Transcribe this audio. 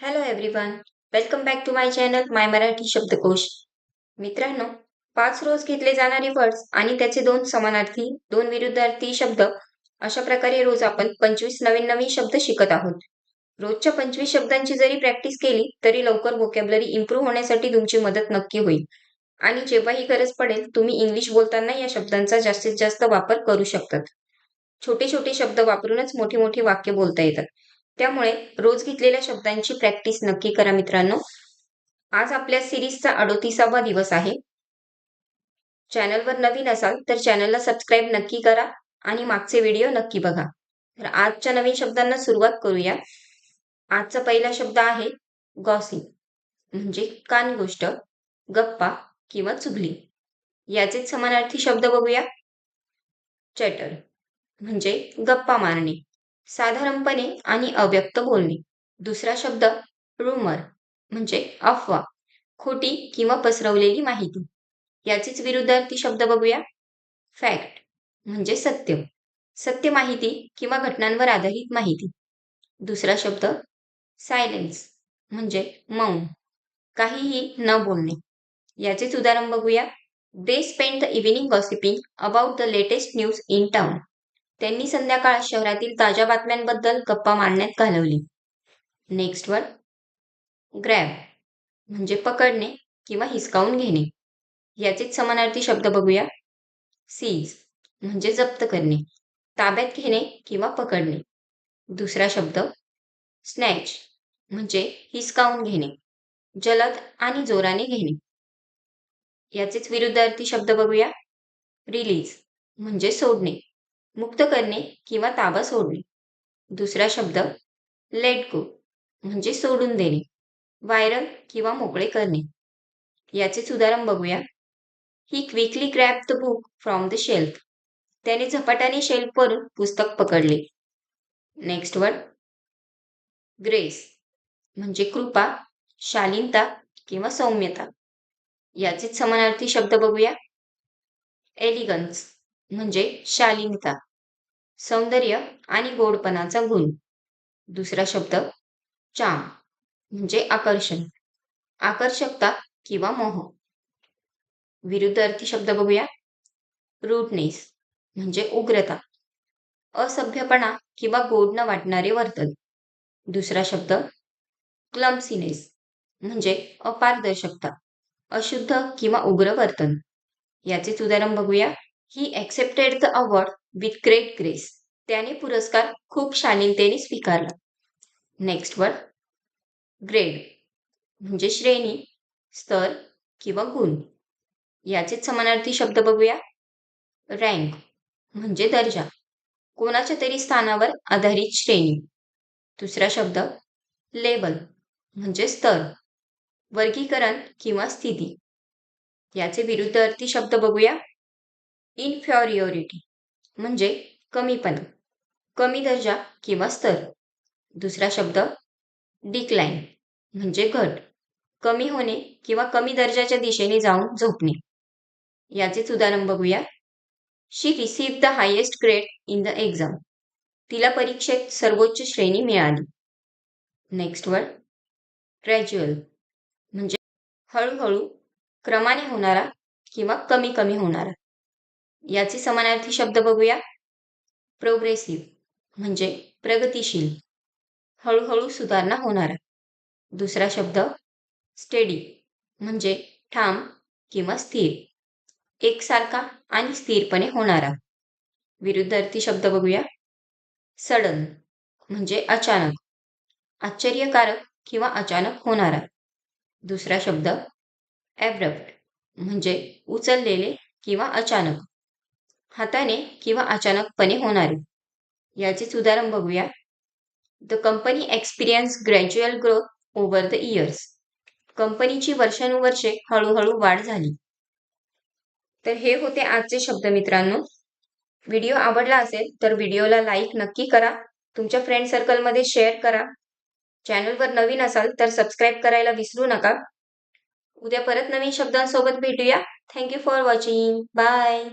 Hello everyone welcome back to my channel my Marathi शब्दकोश मित्रांनो पाच रोज घेतले जाणारे वर्ड्स आणि त्याचे दोन समानार्थी दोन विरुद्धार्थी शब्द अशा प्रकारे रोज आपण पंचवीस नवीन नवीन शब्द शिकत आहोत. रोजच्या पंचवीस शब्दांची जरी प्रॅक्टिस केली तरी लवकर व्होकॅबलरी इम्प्रूव्ह होण्यासाठी तुमची मदत नक्की होईल. आणि जेव्हाही गरज पडेल तुम्ही इंग्लिश बोलताना या शब्दांचा जास्तीत जास्त वापर करू शकतात. छोटे छोटे शब्द वापरूनच मोठी मोठी वाक्य बोलता येतात. त्यामुळे रोज घेतलेल्या शब्दांची प्रॅक्टिस नक्की करा मित्रांनो. आज आपल्या सिरीजचा अडोतीसावा दिवस आहे. चॅनलवर नवीन असाल तर चॅनलला सबस्क्राईब नक्की करा आणि मागचे व्हिडिओ नक्की बघा. तर आजच्या नवीन शब्दांना सुरुवात करूया. आजचा पहिला शब्द आहे गॉसिप म्हणजे कान गोष्ट गप्पा किंवा चुगली. याचेच समानार्थी शब्द बघूया. चॅटर म्हणजे गप्पा मारणे. साधारणपणे आणि अव्यक्त बोलणे. दुसरा शब्द रुमर म्हणजे अफवा खोटी किंवा पसरवलेली माहिती. याचेच विरुद्धार्थी शब्द बघूया. फॅक्ट म्हणजे सत्य. सत्य माहिती किंवा घटनांवर आधारित माहिती. दुसरा शब्द सायलेन्स म्हणजे मौन. काहीही न बोलणे. याचेच उदाहरण बघूया. They spend the evening gossiping about the latest news in town त्यांनी संध्याकाळ शहरातील ताज्या बातम्यांबद्दल गप्पा मारण्यात घालवली. नेक्स्ट वर ग्रॅब म्हणजे पकडणे किंवा हिसकावून घेणे. याचेच समानार्थी शब्द बघूया. सीज म्हणजे जप्त करणे ताब्यात घेणे किंवा पकडणे. दुसरा शब्द स्नॅच म्हणजे हिसकावून घेणे जलद आणि जोराने घेणे. याचेच विरुद्धार्थी शब्द बघूया. रिलीज म्हणजे सोडणे. मुक्त करणे किंवा ताबा सोडणे. दुसरा शब्द लेट गो म्हणजे सोडून देणे व्हायरल किंवा मोकळे करणे. याचेच उदाहरण बघूया. He quickly grab the book from the shelf त्याने झपाट्याने शेल्फवरून पुस्तक पकडले. नेक्स्ट वर्ड ग्रेस म्हणजे कृपा शालीनता किंवा सौम्यता. याचेच समानार्थी शब्द बघूया. एलिगन्स म्हणजे शालीनता सौंदर्य आणि गोडपणाचा गुण. दुसरा शब्द चाम म्हणजे आकर्षण आकर्षकता किंवा मोह. विरुद्ध अर्थी शब्द बघूया. रूटनेस म्हणजे उग्रता असभ्यपणा किंवा गोड न वाटणारे वर्तन. दुसरा शब्द क्लम्सिनेस म्हणजे अपारदर्शकता अशुद्ध किंवा उग्र वर्तन. याचेच उदाहरण बघूया. He accepted the award with great grace त्याने पुरस्कार खूप शालीनतेने स्वीकारला. नेक्स्ट वर ग्रेड म्हणजे श्रेणी स्तर किंवा गुण. याचेच समानार्थी शब्द बघूया. रँक म्हणजे दर्जा. कोणाच्या तरी स्थानावर आधारित श्रेणी. दुसरा शब्द. लेबल म्हणजे स्तर. वर्गीकरण किंवा स्थिती. याचे विरुद्ध अर्थी शब्द बघूया. इनफ्युरिओरिटी म्हणजे कमीपणा कमी दर्जा किंवा स्तर. दुसरा शब्द डिक्लाईन म्हणजे घट कमी होणे किंवा कमी दर्जाच्या दिशेने जाऊन झोपणे. याचेच उदाहरण बघूया. She receive the highest grade in the exam तिला परीक्षेत सर्वोच्च श्रेणी मिळाली. नेक्स्ट वर्ड ग्रॅज्युअल म्हणजे हळूहळू क्रमाने होणारा किंवा कमी कमी होणारा. याचे समानार्थी शब्द बघूया. प्रोग्रेसिव्ह म्हणजे प्रगतिशील. हळूहळू सुधारणा होणारा. दुसरा शब्द स्टेडी म्हणजे ठाम किंवा स्थिर. एकसारखा आणि स्थिरपणे होणारा. विरुद्ध अर्थी शब्द बघूया. सडन म्हणजे अचानक. आश्चर्यकारक किंवा अचानक होणारा. दुसरा शब्द ॲब्रप्ट म्हणजे उचललेले किंवा अचानक. हाताने किंवा अचानकपणे होणारे. याचेच उदाहरण बघूया. The company experience gradual growth over the years कंपनीची वर्षानुवर्षे हळूहळू वाढ झाली. तर हे होते आजचे शब्द मित्रांनो. व्हिडिओ आवडला असेल तर व्हिडिओला लाईक नक्की करा. तुमच्या फ्रेंड सर्कलमध्ये शेअर करा. चॅनलवर नवीन असाल तर सबस्क्राईब करायला विसरू नका. उद्या परत नवीन शब्दांसोबत भेटूया. Thank you for watching bye